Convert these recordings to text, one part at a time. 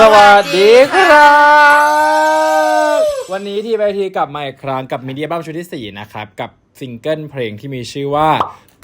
สวัสดีครับ วันนี้ที่ไปทีกลับมาอีกครั้งกับมีเดียบัมชุดที่ 4 นะครับ กับซิงเกิลเพลงที่มีชื่อว่า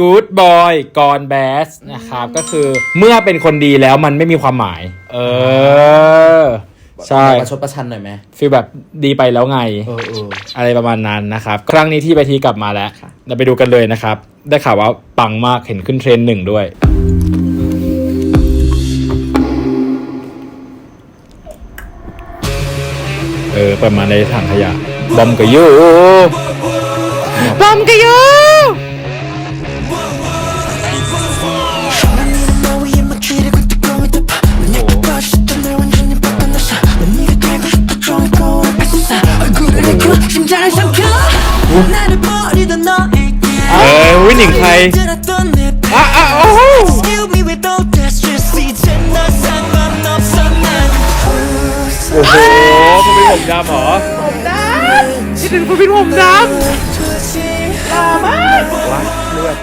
Good Boy Gone Bad นะครับ ก็คือเมื่อเป็นคนดีแล้วมันไม่มีความหมาย เออ ใช่ ประชดประชันหน่อยไหมฟีลแบบดีไปแล้วไง เออเอออะไรประมาณนั้นนะครับ ครั้งนี้ที่ไปทีกลับมาแล้วค่ะเราไปดูกันเลยนะครับ ได้ข่าวว่าปังมากเห็นขึ้นเทรนด์หนึ่งด้วย เออเปิดมาในถังขยะ บอมกับยูบอมกับยู 너 위에 막히를 걷고 있다 봐 만약 빠졌던 날 완전히 바꿔놨어 넌 네가 갈고 싶어 좋아하고 뺏었어 얼굴을 내고 심장을 삼켜 나를 버리던 너에게 เออวิหนิงใคร 들었던 내 อ่ะอ่ะโอ้โห Excuse me with all that stress 이제 널 상관없어 난 โอ้โหคุณเป็น ผมดำเหรอผมดำคิดถึงคุณพี่ผมดำลามากว้าเลือด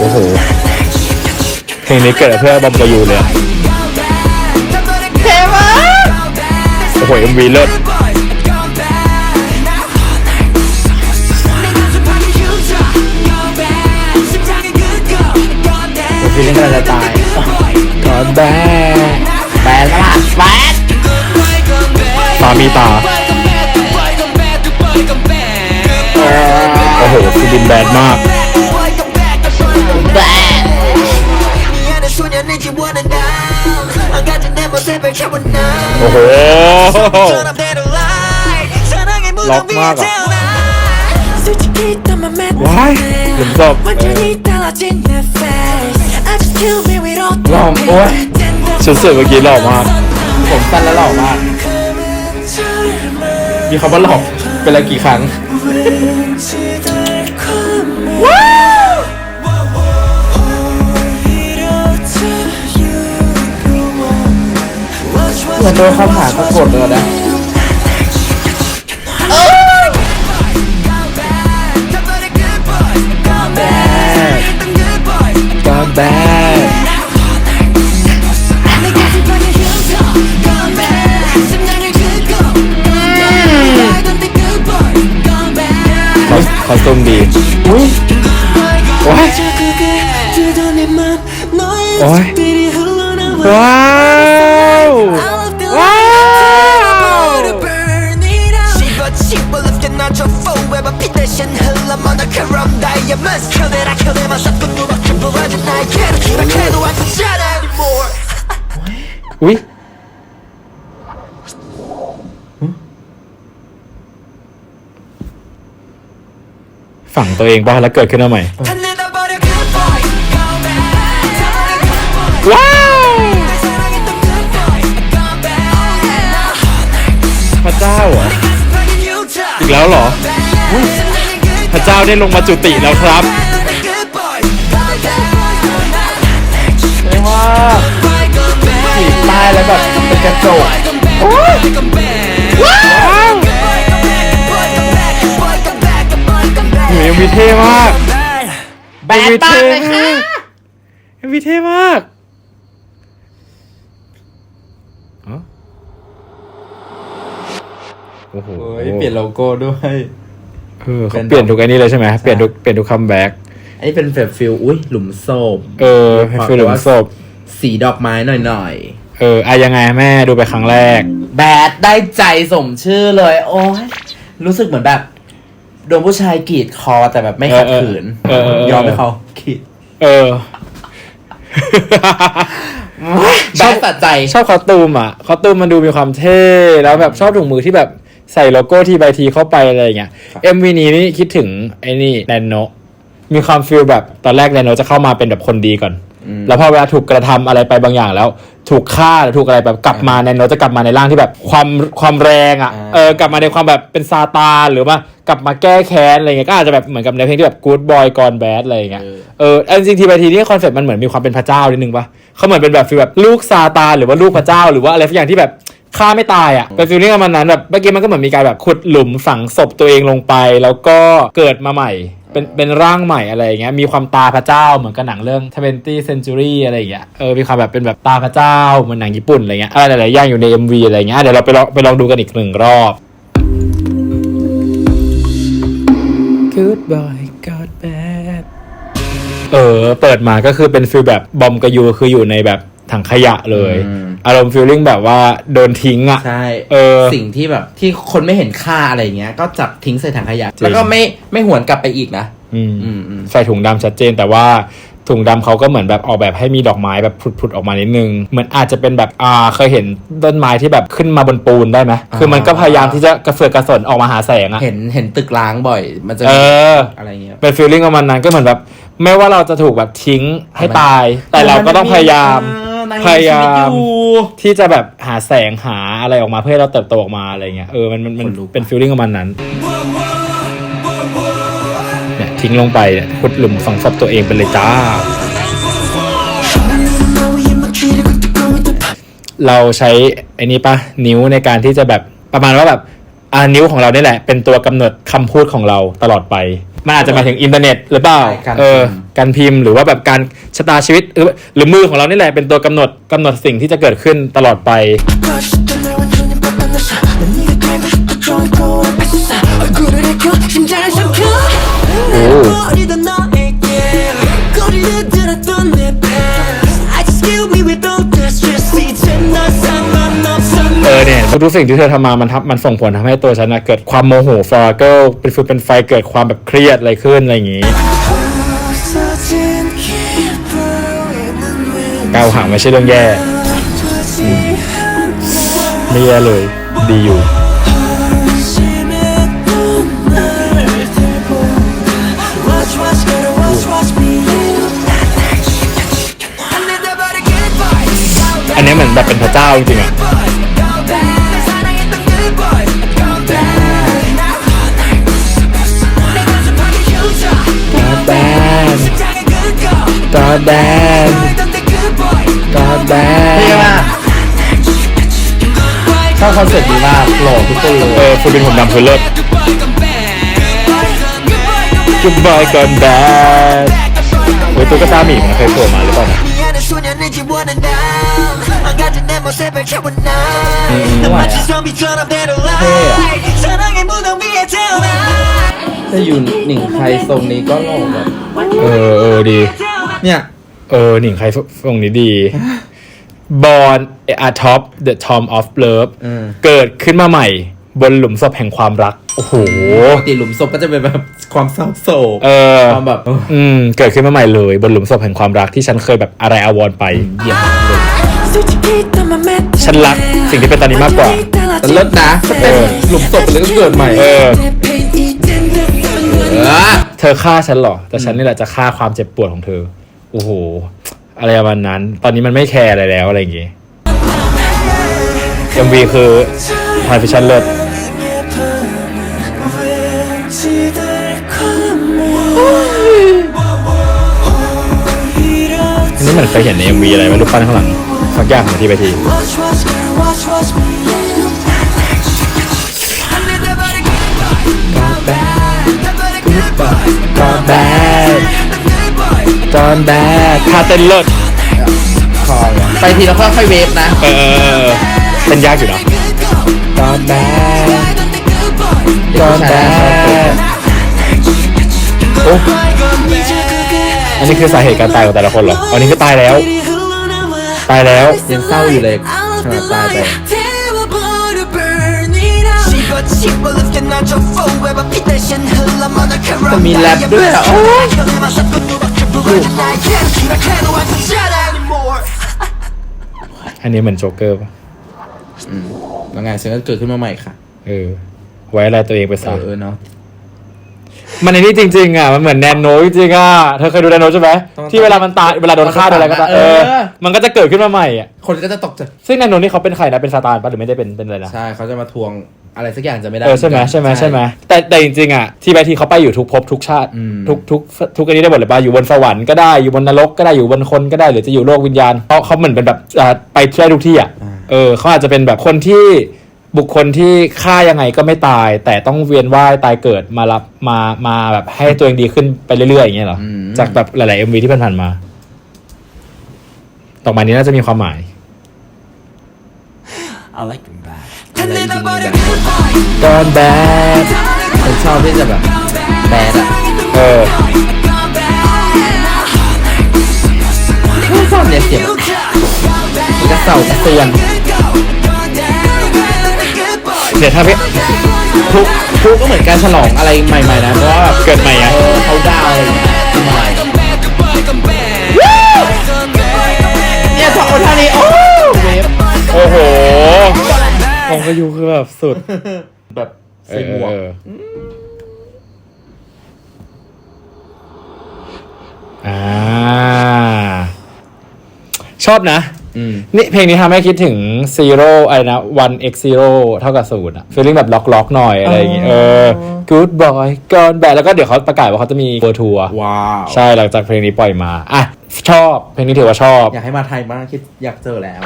โอ้โหเพลงนี้เกิดเพื่อบอมกายูเลยเทวะโอ้โหเอ็มวีเลิศ ฟีลลิ่งกำลังจะตายก่อนแบกแบนปะล่ะแบนตามีตา โอ้โหคือดินแบนมากแบนโอ้โห ล็อกมากอะว้ายหลุมศ พลอโอ้ยชุดเสื้อเมื่อกี้หล่อมาก ผมสั้นแล้วหล่อมาก มีคำว่าหล่อเป็นอะไรกี่ครั้งเหมือนโดนคำหาสะกดเลยนะก่อนแบ โอ้ยว้าวว้าวอุ้ยฝังตัวเองป่ะแล้วเกิดขึ้นมาใหม่ เจ้าเหรออีกแล้วเหรอพระเจ้าได้ลงมาจุติแล้วครับไม่ว่าผีตายแล้วแบบเป็นกระจกว้าวหนูยังมีเท่มากแบนมากเลยค่ะยังมีเท่มากอ๋อ โอ้โหเฮ้ยเปลี่ยนโลโก้ด้วยเออเขาเปลี่ยนทุกอันนี้เลยใช่ไหมเปลี่ยนทุกเปลี่ยนทุกคัมแบ็กอันนี้เป็นแบบฟิลอุ้ยหลุมศพเออให้ฟิลหลุมศพสีดอกไม้หน่อยเอออะยังไงแม่ดูไปครั้งแรกๆแบดได้ใจสมชื่อเลย โอ้ยรู้สึกเหมือนแบบโดนผู้ชายกรีดคอแต่แบบไม่ขัดขืนเออเออเออยอมให้เขากรีดเออแบดตัดใจชอบคอสตูมอะคอสตูมมันดูมีความเท่แล้วแบบชอบถุงมือที่แบบ ใส่โลโก้ทีบายทีเข้าไปอะไรอย่างเงี้ย MV นี้นี่คิดถึงไอ้นี่แนนโนมีความฟีลแบบตอนแรกแนนโนจะเข้ามาเป็นแบบคนดีก่อน แล้วพอเวลาถูกกระทำอะไรไปบางอย่างแล้ว ถูกฆ่าหรือถูกอะไรแบบกลับมาแนนโนจะกลับมาในร่างที่แบบความความแรงอะอ่าเออกลับมาในความแบบเป็นซาตานหรือว่ากลับมาแก้แค้นอะไรเงี้ยก็อาจจะแบบเหมือนกับในเพลงที่แบบ Good Boy Gone Bad อะไรอย่างเงี้ยเออเอาจริงๆทีบายทีนี่คอนเซ็ปต์มันเหมือนมีความเป็นพระเจ้านิดนึงปะเขาเหมือนเป็นแบบฟีลแบบลูกซาตานหรือว่าลูกพระเจ้าหรือว่าอะไรสักอย่างที่แบบ ฆ่าไม่ตายอะเป็นฟีลลิ่งประมาณนั้นแบบเมื่อกี้มันก็เหมือนมีการแบบขุดหลุมฝังศพตัวเองลงไป แล้วก็เกิดมาใหม่ เป็นเป็นร่างใหม่อะไรอย่างเงี้ยมีความตาพระเจ้าเหมือนกับหนังเรื่อง 20 Century อะไรอย่างเงี้ยเออมีความแบบเป็นแบบตาพระเจ้าเหมือนหนังญี่ปุ่นอะไรเงี้ยอะไรหลายๆอย่างอยู่ใน MV อะไรเงี้ยเดี๋ยวเราไปลองไปลองดูกันอีกหนึ่งรอบ Goodbye God bad เออ เปิดมาก็คือเป็นฟีลแบบบอมกบยูคืออยู่ในแบบ ถังขยะเลยอืมอารมณ์ฟีลลิ่งแบบว่าโดนทิ้งอะใช่เออสิ่งที่แบบที่คนไม่เห็นค่าอะไรเงี้ย ก็จับทิ้งใส่ถังขยะจริงแล้วก็ไม่ไม่หวนกลับไปอีกนะอืมอืมอืมใส่ถุงดำชัดเจนแต่ว่าถุงดำเขาก็เหมือนแบบออกแบบให้มีดอกไม้แบบผุดๆออกมานิดนึง เหมือนอาจจะเป็นแบบอ่าเคยเห็นต้นไม้ที่แบบขึ้นมาบนปูนได้ไหมคือมันก็พยายามที่จะกระเฟือกกระสนออกมาหาแสงอะเห็นเห็นตึกล้างบ่อย มันจะเอมีออะไรเงี้ยเป็นฟีลลิ่งประมาณนั้นก็เหมือนแบบ ไม่ว่าเราจะถูกแบบทิ้งให้ตาย แต่เราก็ต้องพยายาม อะไรพในยายาชีวิตอม ยู่ ที่จะแบบหาแสงหาอะไรออกมาเพื่อเราเติบโตออกมาอะไรเงี้ยเออมันมันมันเป็นฟิลลิ่งของมันนั้นเนี่ยทิ้งลงไปเนี่ยขุดหลุมฝังศพตัวเองไปเลยจ้า เราใช้ไอ้นี้ปะนิ้วในการที่จะแบบประมาณว่าแบบอ่านิ้วของเราเนี่ยแหละ เป็นตัวกำหนดคำพูดของเราตลอดไป มันอาจจะหมายถึงอินเทอร์เน็ตหรือเปล่า ใช่การ เออ พิมพ์ การพิมพ์หรือว่าแบบการชะตาชีวิตหรือหรือมือของเรานี่แหละเป็นตัวกำหนดกำหนดสิ่งที่จะเกิดขึ้นตลอดไป 거 싶던 날 완전히 바꿔놨어 난 네가 깔고 싶어 좋아하고 앞에서 얼굴을 해켜 심장을 삼켜 내 오. 머리도 너에게 꼬리를 들 นี่ยทุกสิ่งที่เธอทำมามันทับมันส่งผลทำให้ตัวฉันนะเกิดความโมโหฟาเกิลเป็นฟืนเป็นไฟเกิดความแบบเครียดอะไรขึ้นอะไรอย่างงี้เกาห่างไม่ใช่เรื่องแย่ไม่แย่เลย ดีอยู่อันนี้เหมือนแบบเป็นพระเจ้าจริงๆอะ God damn 했던 the good boy God เท่ damn มากชอบคอนเซ็ปต์ดีมากหล่อทุกคนเลย เออฟูบินผมดำคือเลิศ Goodbye gone bad เฮ้ยตุ๊กตาหมีมันเคยโผล่มาหรือเปล่านะ 네 안에 소년의 지원한 난 망가진 내 모습을 채워 난 난 마치 좀비처럼 내려라 사랑의 무덤 위에 태어나 ถ้าอยู่หนิงใครทรงนี้ก็หล่อแบบ เออเออดี เนี่ย เออหนิงใครตรงนี้ดี บอลอาท็อปเดอะทอมออฟเลิฟเกิดขึ้นมาใหม่ บนหลุมศพแห่งความรัก โอ้โหติหลุมศพก็จะเป็นแบบความเศร้าโศกเออความแบบ อืม เกิดขึ้นมาใหม่เลย บนหลุมศพแห่งความรักที่ฉันเคยแบบอะไรอาวรไปเยี่ยมฉันรักสิ่งที่เป็นตอนนี้มากกว่าเลิศนะสเต็ปหลุมศพเลยก็เกิดใหม่ เออ เธอฆ่าฉันหรอ แต่ฉันนี่แหละจะฆ่าความเจ็บปวดของเธอ โอ้โห อะไรประมาณนั้น ตอนนี้มันไม่แคร์อะไรแล้วอะไรอย่างงี้ยังวีคือไฮฟิชั่นเลิศนี่มันเคยเห็นในเอ็มวีอะไรไหมลูกปั้นข้างหลังสักอย่างของที่ไปทีก็แบ จอนแดท่าเต้นเลิศอไปทีละข้อค่อยเวฟนะ เออเป็นยากอยู่เนะจอนแดดจอนแดดโอ้อันนี้คือสาเหตุการตายของแต่ละคนเหรอ อันนี้ก็ตายแล้ว ตายแล้วยังเศร้าอยู่เลยขนาดตายไปจะมีแรปด้วยอะ อันนี้เหมือนโจ๊กเกอร์ป่ะแล้วไงฉันก็เกิดขึ้นมาใหม่ค่ะเออ ไว้อะไรตัวเองไปเอซะอเออเนาะ มันในนี้จริงๆอะ มันเหมือนแนนโนจริงๆอะ เธอเคยดูแนนโนใช่ไหมต้องที่เวลามันตายเวลาโดนฆ่าโดนอะไรก็ตามเอเออ อ มันก็จะเกิดขึ้นมาใหม่อะ คนก็จะตกใจซึ่งแนนโนนี่เขาเป็นใครนะ เป็นซาตานปะหรือไม่ได้เป็นเป็นอะไรนะ ใช่เขาจะมาทวง อะไรสักอย่างจะไม่ได้เออใช่ไหมใช่ไหมใช่ไหมแต่แต่จริงๆอะที่ไปที่เขาไปอยู่ทุกภพทุกชาติอืมทุกทุกทุกอันนี้ได้หมดเลยป่ะอยู่บนสวรรค์ก็ได้อยู่บนนรกก็ได้อยู่บนคนก็ได้หรือจะอยู่โลกวิญญาณเพราะเขาเหมือนเป็นแบบอ่าไปได้ทุกที่อะเออเขาอาจจะเป็นแบบคนที่บุคคลที่ฆ่ายังไงก็ไม่ตาย แต่ต้องเวียนว่ายตายเกิดมารับมามาแบบให้ตัวเองดีขึ้นไปเรื่อยๆอย่างเงี้ยเหรออืมจากแบบหลายๆ MV ที่ผ่านๆมาต่อมานี้น่าจะมีความหมาย I like them back ตอนแบดผมชอบที่จะแบบแบดอะเออชอบเนี่ยเสียงมันจะเศร้าจะเตือนเดี๋ยวถ้าพี่ทุกทุกก็เหมือนการฉลองอะไรใหม่ๆนะเพราะว่าแบบเกิดใหม่อะเขาดาวน์ใหม่เนี่ยสองคนท่านี้โอ้โหโอ้โห องกยูคือแบบสุด แบบใส่หมวกเอออ่า ชอบนะอืม นี่เพลงนี้ทำให้คิดถึง Zero อะไรนะ one x zero เท่ากับศูนย์อะฟีลลิ่งแบบล็อกล็อกๆหน่อยอะไรอย่างเงี้ยเออ good boy gone bad แล้วก็เดี๋ยวเขาประกาศว่าเขาจะมีเวอร์ทัวร์ว้าวใช่หลังจากเพลงนี้ปล่อยมาอะชอบ เพลงนี้ถือว่าชอบ อยากให้มาไทยมากคิดอยากเจอแล้ว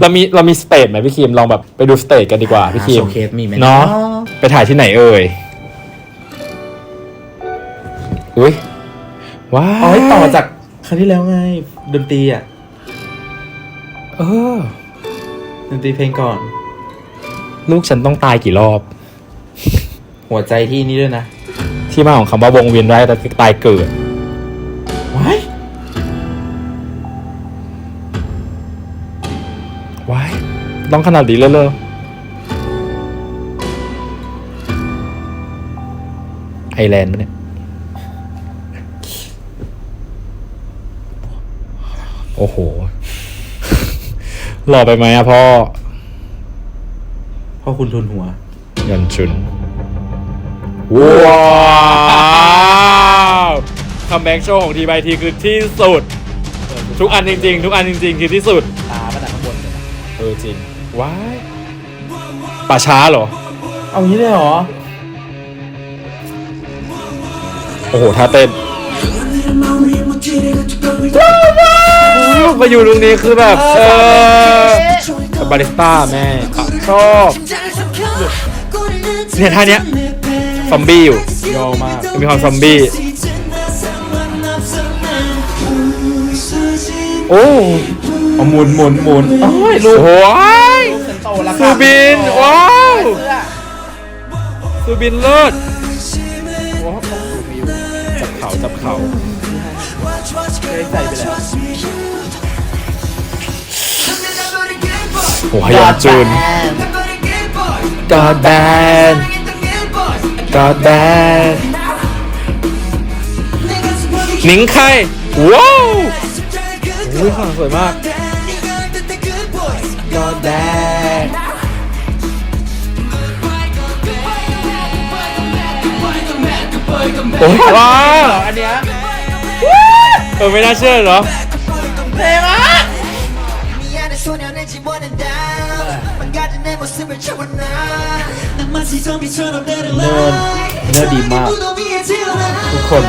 เรามีเรามีสเตจไหมพี่คิมลองแบบไปดูสเตจกันดีกว่าพี่คิมโชว์เคสมีไหมเนาะไปถ่ายที่ไหนเอ่ยอุ้ยว้าอ๋อวต่อจากครั้งที่แล้วไงดนตรีอะ เออดนตรีเพลงก่อน ลูกฉันต้องตายกี่รอบ หัวใจที่นี่ด้วยนะที่มาของคำว่าวงเวียนไร้แต่ตายเกิด ว้ายว้ายต้องขนาดนี้เลยเลยไอแลนด์ปะเนี่ย โอ้โห หล่อไปไหมอะพ่อ พ่อคุณทุนหัว ยอนชุน ว้าวคัมแบ็กโชว์ของทีบทีคือที่สุด ทุกอันจริง ๆ ทุกอันจริง ๆ คือที่สุด ตาประดับข้างบนเลยนะเออจริง ว้ายป่าช้าเหรอ เอางี้เลยเหรอ โอ้โหท่าเต้นลูก มาอยู่ตรงนี้คือแบบเออบาริสต้าแม่ชอบเนี่ยท่าเนี้ยซอมบี้อยู่โยมากมีความซอมบี้โอ้เอาหมุนหมุนหมุนโอ้ยลูกโหยฉันโตแล้วซูบินว้าวซูบินเลิศจับเขาจับเขาได้ ใส่ไปแล้วโอ้ฮยอนจุนกอดแบนกอดแบนหนิงไข่ว้าวโอ้ยข้างหลังสวยมากกอดแบนโอ้ยว้าวอันเนี้ย เออไม่น่าเชื่อเหรอเพลงอะเนื้อดีมาก ทุกคน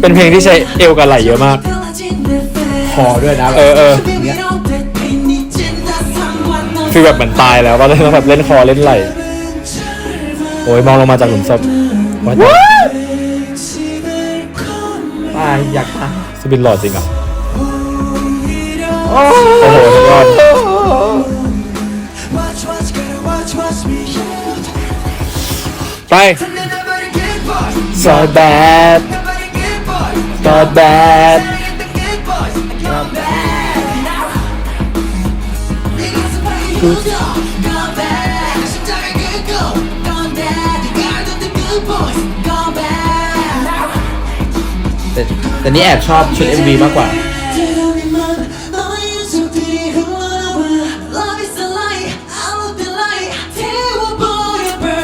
เป็นเพลงที่ใช้เอวกับไหลเยอะมากคอด้วยนะ เออเออฟีลแบบเหมือนตายแล้วว่าเล่นแบบเล่นคอเล่นไหล โอ้ยมองลงมาจากหลุมศพายอยากตายสปินหล่อจริงอะโอ้โหสุดยอดไป so bad so bad แต่แต่นี่แอบชอบชุด MV มากกว่า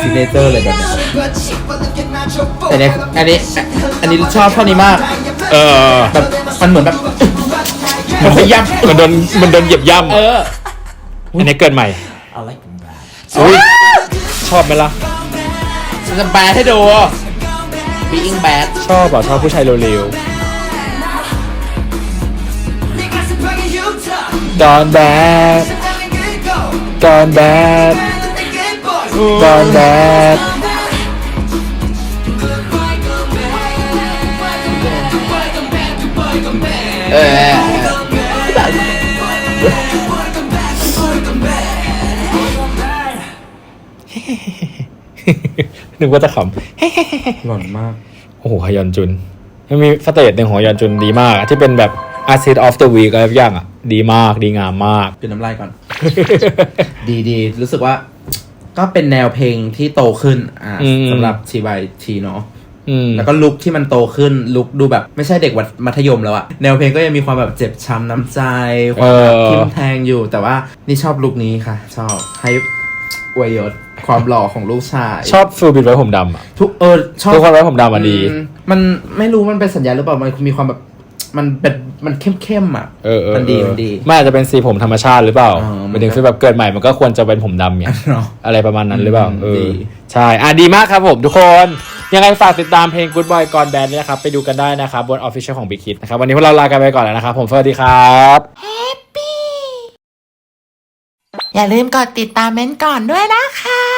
ซิกเนเจอร์เลยแบบเนี้ยแต่เนี่ยอันนี้อันนี้ชอบเท่านี้มากเออแบบมันเหมือนแบบมันไปย่ำมันโดนมันโดนเหยียบย่ำเอออันนี้เกินใหม่อะไรอุ้ยชอบไหมล่ะฉันจะแบดให้ดู Being bad ชอบอะชอบผู้ชายเร็วๆ Don't bad gone bad gone bad เออ นึกว่าจะขหล่อนมากำโอ้โหฮยอนจุนมันมีสเตจหนึ่งของฮยอนจุนดีมากอะที่เป็นแบบ Artist of the Week อะไรทุกอย่างอะ ดีมากดีงามมากคือน้ำลายก่อน ดีดีรู้สึกว่า ก็เป็นแนวเพลงที่โตขึ้น อ่าอืมสำหรับทีบายทีเนาะอืมแล้วก็ลุคที่มันโตขึ้นลุคดูแบบไม่ใช่เด็กวัดมัธยมแล้วอะแนวเพลงก็ยังมีความแบบเจ็บช้ำน้ำใจความแบบเออทิมแทงอยู่ แต่ว่านี่ชอบลุคนี้ค่ะ ชอบให้อวยยศ ความหล่อของลูกชาย ชอบฟิลบิดไว้ผมดำอะทุกเออชอบทุกคนไว้ผมดำอะดี อืมมันไม่รู้มันเป็นสัญญาณหรือเปล่า มันมีความแบบมันเป็นมันเข้มเข้มๆอะเออเออมันดีเออมันดีมันอาจจะเป็นสีผมธรรมชาติหรือเปล่าอ๋อหมายถึงฟีลแบบเกิดใหม่มันก็ควรจะเป็นผมดำเนี่ยเนาะ อะไรประมาณนั้นหรือเปล่า อืมเอดี อ ใช่ อะ ดีมากครับผมทุกคน ยังไงฝากติดตามเพลง Good Boy Gone Bad เนี่ยนะครับ ไปดูกันได้นะครับ บน Official ของ Big Hit นะครับ วันนี้พวกเราลากันไปก่อนแล้วนะครับ ผม สวัสดีครับ อย่าลืมกดติดตามเม้นท์ก่อนด้วยนะคะ